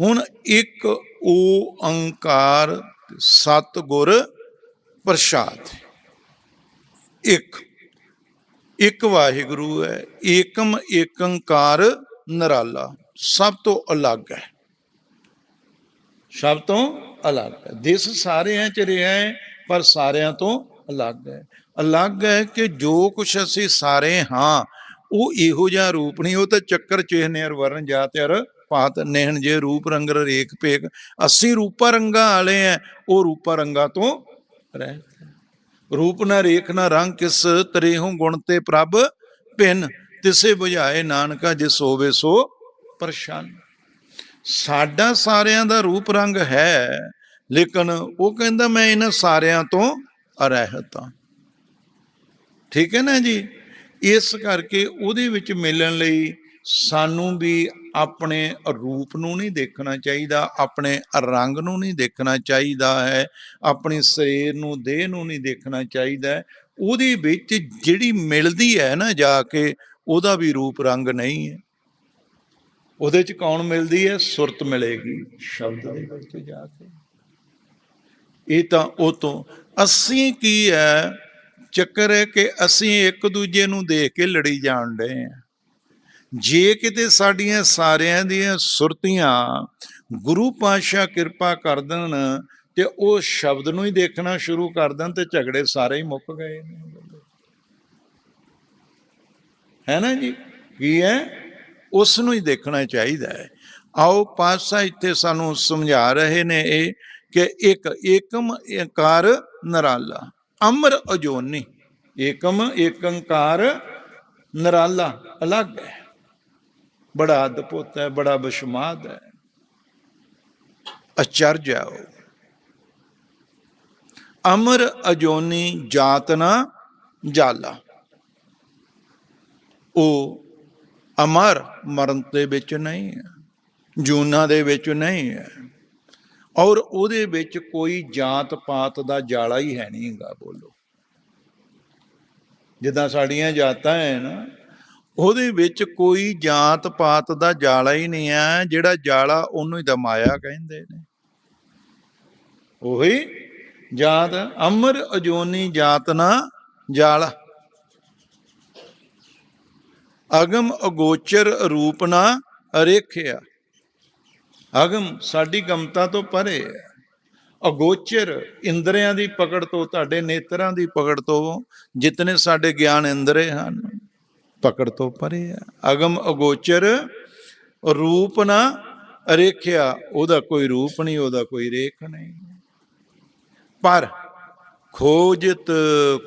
ਹੁਣ ਇੱਕ ਓੰਕਾਰ ਸਤ ਗੁਰ ਪ੍ਰਸਾਦ। ਇੱਕ ਇੱਕ ਵਾਹਿਗੁਰੂ ਹੈ, ਏਕਮ ਏਕੰਕਾਰ ਨਰਾਲਾ, ਸਭ ਤੋਂ ਅਲੱਗ ਹੈ। ਸਭ ਤੋਂ ਅਲੱਗ ਹੈ। ਦੇਸ਼ ਸਾਰਿਆਂ ਚ ਰਿਹਾ ਹੈ, ਪਰ ਸਾਰਿਆਂ ਤੋਂ ਅਲੱਗ ਹੈ। ਅਲੱਗ ਹੈ ਕਿ ਜੋ ਕੁਛ ਅਸੀਂ ਸਾਰੇ ਹਾਂ, ਉਹ ਇਹੋ ਜਿਹਾ ਰੂਪ ਨਹੀਂ, ਉਹ ਤਾਂ ਚੱਕਰ ਚਿਹਨਿਰ ਵਰਨ ਜਾਤਿਰ ਪਾਤ ਨਹਿਣ ਜੇ ਰੂਪ ਰੰਗ ਰੇਖ ਭੇਖ, ਅਸੀਂ ਰੂਪਾ ਰੰਗਾ ਵਾਲੇ ਆ ਉਹ ਰੂਪਾ ਰੰਗਾ ਤੋਂ ਰਹਿ ਰੂਪ ਨਾ ਰੇਖ ਨਾ ਰੰਗ, ਕਿਸ ਤਰੇਹੋਂ ਗੁਣ ਤੇ ਪ੍ਰਭ ਭਿੰਨ, ਤਿਸੇ 부ਝਾਏ ਨਾਨਕਾ ਜਿਸ ਹੋਵੇ ਸੋ ਪਰੇਸ਼ਾਨ। ਸਾਡਾ ਸਾਰਿਆਂ ਦਾ ਰੂਪ ਰੰਗ ਹੈ, ਲੇਕਿਨ ਉਹ ਕਹਿੰਦਾ ਮੈਂ ਇਹਨਾਂ ਸਾਰਿਆਂ ਤੋਂ ਅਰਹਿਤ ਹਾਂ। ਠੀਕ ਹੈ ਨਾ ਜੀ? ਇਸ ਕਰਕੇ ਉਹਦੇ ਵਿੱਚ ਮਿਲਣ ਲਈ ਸਾਨੂੰ ਵੀ ਆਪਣੇ ਰੂਪ ਨੂੰ ਨਹੀਂ ਦੇਖਣਾ ਚਾਹੀਦਾ, ਆਪਣੇ ਰੰਗ ਨੂੰ ਨਹੀਂ ਦੇਖਣਾ ਚਾਹੀਦਾ ਹੈ, ਆਪਣੇ ਸਰੀਰ ਨੂੰ, ਦੇਹ ਨੂੰ ਨਹੀਂ ਦੇਖਣਾ ਚਾਹੀਦਾ ਉਹਦੇ ਵਿੱਚ ਜਿਹੜੀ ਮਿਲਦੀ ਹੈ ਨਾ ਜਾ ਕੇ, ਉਹਦਾ ਵੀ ਰੂਪ ਰੰਗ ਨਹੀਂ ਹੈ। ਉਹਦੇ ਚ ਕੌਣ ਮਿਲਦੀ ਹੈ? ਸੁਰਤ ਮਿਲੇਗੀ। ਸ਼ਬਦ ਦੇ ਵਿੱਚ ਜਾ ਕੇ। ਇਹ ਤਾਂ ਉਹ ਤੋਂ, ਅਸੀਂ ਕੀ ਹੈ? ਚੱਕਰ ਹੈ ਕਿ ਅਸੀਂ ਇੱਕ ਦੂਜੇ ਨੂੰ ਦੇਖ ਕੇ ਲੜੀ ਜਾਣ ਰਹੇ ਹਾਂ। ਜੇ ਕਿਤੇ ਸਾਡੀਆਂ ਸਾਰਿਆਂ ਦੀਆਂ ਸੁਰਤੀਆਂ ਗੁਰੂ ਪਾਤਸ਼ਾਹ ਕਿਰਪਾ ਕਰ ਦੇਣ ਤੇ ਉਹ ਸ਼ਬਦ ਨੂੰ ਹੀ ਦੇਖਣਾ ਸ਼ੁਰੂ ਕਰ ਦੇਣ ਤੇ ਝਗੜੇ ਸਾਰੇ ਹੀ ਮੁੱਕ ਗਏ ਨੇ। ਹੈ ਨਾ ਜੀ? ਕੀ ਹੈ? ਉਸ ਨੂੰ ਹੀ ਦੇਖਣਾ ਚਾਹੀਦਾ ਹੈ। ਆਓ ਪਾਤਸ਼ਾਹ ਇੱਥੇ ਸਾਨੂੰ ਸਮਝਾ ਰਹੇ ਨੇ ਇਹ ਕਿ ਇੱਕ ਏਕਮ ਏਕਾਰ ਨਰਾਲਾ, ਅਮਰ ਅਜੋਨੀ। ਏਕਮ ਏਕੰਕਾਰ ਨਰਾਲਾ, ਅਲੱਗ ਹੈ। ਬੜਾ ਅਦਭੁਤ ਹੈ, ਬੜਾ ਬਸ਼ਮਾਦ ਹੈ। ਅਚਰਜ ਹੈ ਉਹ। ਅਮਰ ਅਜੋਨੀ ਜਾਤ ਨਾ ਜਾਲਾ। ਉਹ ਅਮਰ ਮਰਨ ਦੇ ਵਿੱਚ ਨਹੀਂ ਹੈ, ਜੂਨਾ ਦੇ ਵਿੱਚ ਨਹੀਂ ਹੈ। ਔਰ ਉਹਦੇ ਵਿੱਚ ਕੋਈ ਜਾਤ ਪਾਤ ਦਾ ਜਾਲਾ ਹੀ ਹੈ ਨਹੀਂਗਾ ਬੋਲੋ। ਜਿੱਦਾਂ ਸਾਡੀਆਂ ਜਾਤਾਂ ਹੈ ਨਾ ਉਹਦੇ ਵਿੱਚ ਕੋਈ ਜਾਤ ਪਾਤ ਦਾ ਜਾਲਾ ਹੀ ਨਹੀਂ ਹੈ, ਜਿਹੜਾ ਜਾਲਾ ਉਹਨੂੰ ਹੀ ਤਾਂ ਮਾਇਆ ਕਹਿੰਦੇ ਨੇ। ਉਹੀ ਜਾਤ ਅਮਰ ਅਜੋਨੀ ਜਾਤ ਨਾ ਜਾਲਾ। ਅਗਮ ਅਗੋਚਰ ਰੂਪ ਨਾ ਅਰੇਖਿਆ ਅਗਮ ਸਾਡੀ ਗਮਤਾ ਤੋਂ ਪਰੇ ਹੈ। ਅਗੋਚਰ ਇੰਦਰੀਆਂ ਦੀ ਪਕੜ ਤੋਂ, ਤੁਹਾਡੇ ਨੇਤਰਾਂ ਦੀ ਪਕੜ ਤੋਂ ਜਿਤਨੇ ਸਾਡੇ ਗਿਆਨ ਇੰਦਰੇ ਹਨ। ਪਕੜ ਤੋਂ ਪਰੇ ਆ ਅਗਮ ਅਗੋਚਰ ਰੂਪ ਨਾ ਰੇਖਿਆ, ਉਹਦਾ ਕੋਈ ਰੂਪ ਨਹੀਂ, ਉਹਦਾ ਕੋਈ ਰੇਖ ਨਹੀਂ। ਪਰ ਖੋਜਤ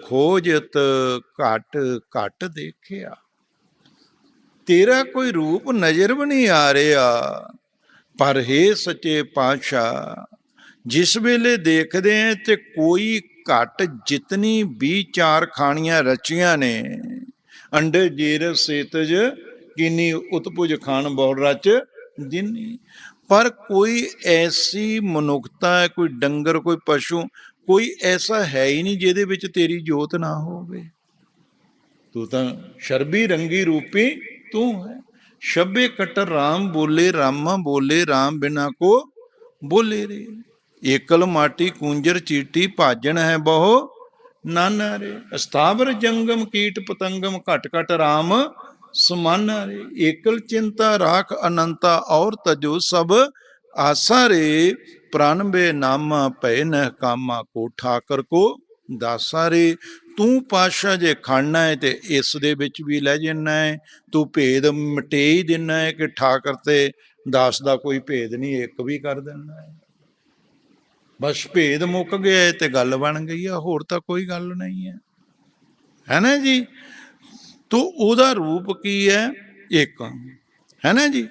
ਖੋਜਤ, ਘਟ ਘਟ ਦੇਖਿਆ। ਤੇਰਾ ਕੋਈ ਰੂਪ ਨਜ਼ਰ ਵੀ ਨਹੀਂ ਆ ਰਿਹਾ। ਪਰ ਹੈ ਸੱਚੇ ਪਾਤਸ਼ਾਹ, ਜਿਸ ਵੇਲੇ ਦੇਖਦੇ ਤੇ ਕੋਈ ਘਟ ਜਿਤਨੀ ਵੀ ਚਾਰ ਖਾਣੀਆਂ ਰਚੀਆਂ ਨੇ ਅੰਡੇ, ਜੀਰ, ਸੇਤਜ ਕਿਨੀ ਉਤਪੁਜ ਖਾਨ ਬਹੁ ਰਚ, ਜਿਨੀ। ਪਰ ਕੋਈ ਐਸੀ ਮਨੁੱਖਤਾ ਕੋਈ ਡੰਗਰ, ਕੋਈ ਪਸ਼ੂ, ਕੋਈ ਐਸਾ ਹੈ ਹੀ ਨਹੀਂ ਜਿਹਦੇ ਵਿੱਚ ਤੇਰੀ ਜੋਤ ਨਾ ਹੋਵੇ। ਤੂੰ ਤਾਂ ਸ਼ਰਬੀ ਰੰਗੀ ਰੂਪੀ ਤੂੰ ਹੈ। ਸ਼ਬੇ ਕਟਰ RAM ਬੋਲੇ, ਰਾਮਾ ਬੋਲੇ RAM ਬਿਨਾ ਕੋ ਬੋਲੇ ਰੇ। ਏਕਲ ਮਾਟੀ, ਕੁੰਜਰ, ਚੀਟੀ, ਭਾਜਣ ਹੈ ਬਹੁ ਨਾਨਾ ਰੇ ਅਸਥਾਵਰ ਜੰਗਮ ਕੀਟ ਪਤੰਗਮ ਘਟ ਘਟ RAM ਸਮਾਨਾ ਰੇ ਏਕਲ ਚਿੰਤਾ ਰਾਖ ਅਨੰਤਾ ਔਰ ਤਜੋ ਸਭ ਆਸਾ ਰੇ। ਪ੍ਰਾਨਬੇ ਨਾਮਾ ਭੈ ਨਹ ਕਾਮਾ ਕੋ ਠਾਕਰ ਕੋ ਦਾਸਾ ਰੇ। ਤੂੰ ਪਾਸ਼ਾ ਜੇ ਖਾਣਾ ਹੈ ਤੇ ਇਸ ਦੇ ਵਿੱਚ ਵੀ ਲੈ ਜੰਨਾ ਹੈ। ਤੂੰ ਭੇਦ ਮਟੇ ਹੀ ਦੇਣਾ ਹੈ ਕਿ ਠਾਕਰ ਤੇ ਦਾਸ ਦਾ ਕੋਈ ਭੇਦ ਨਹੀਂ, ਇੱਕ ਵੀ ਕਰ ਦੇਣਾ ਹੈ। ਬਸ ਭੇਦ ਮੁੱਕ ਗਿਆ ਹੈ ਤੇ ਗੱਲ ਬਣ ਗਈ ਆ, ਹੋਰ ਤਾਂ ਕੋਈ ਗੱਲ ਨਹੀਂ ਹੈ। ਹੈ ਨਾ ਜੀ? ਤੋ ਉਹਦਾ ਰੂਪ ਕੀ ਹੈ? ਇੱਕ ਹੈ ਨਾ ਜੀ?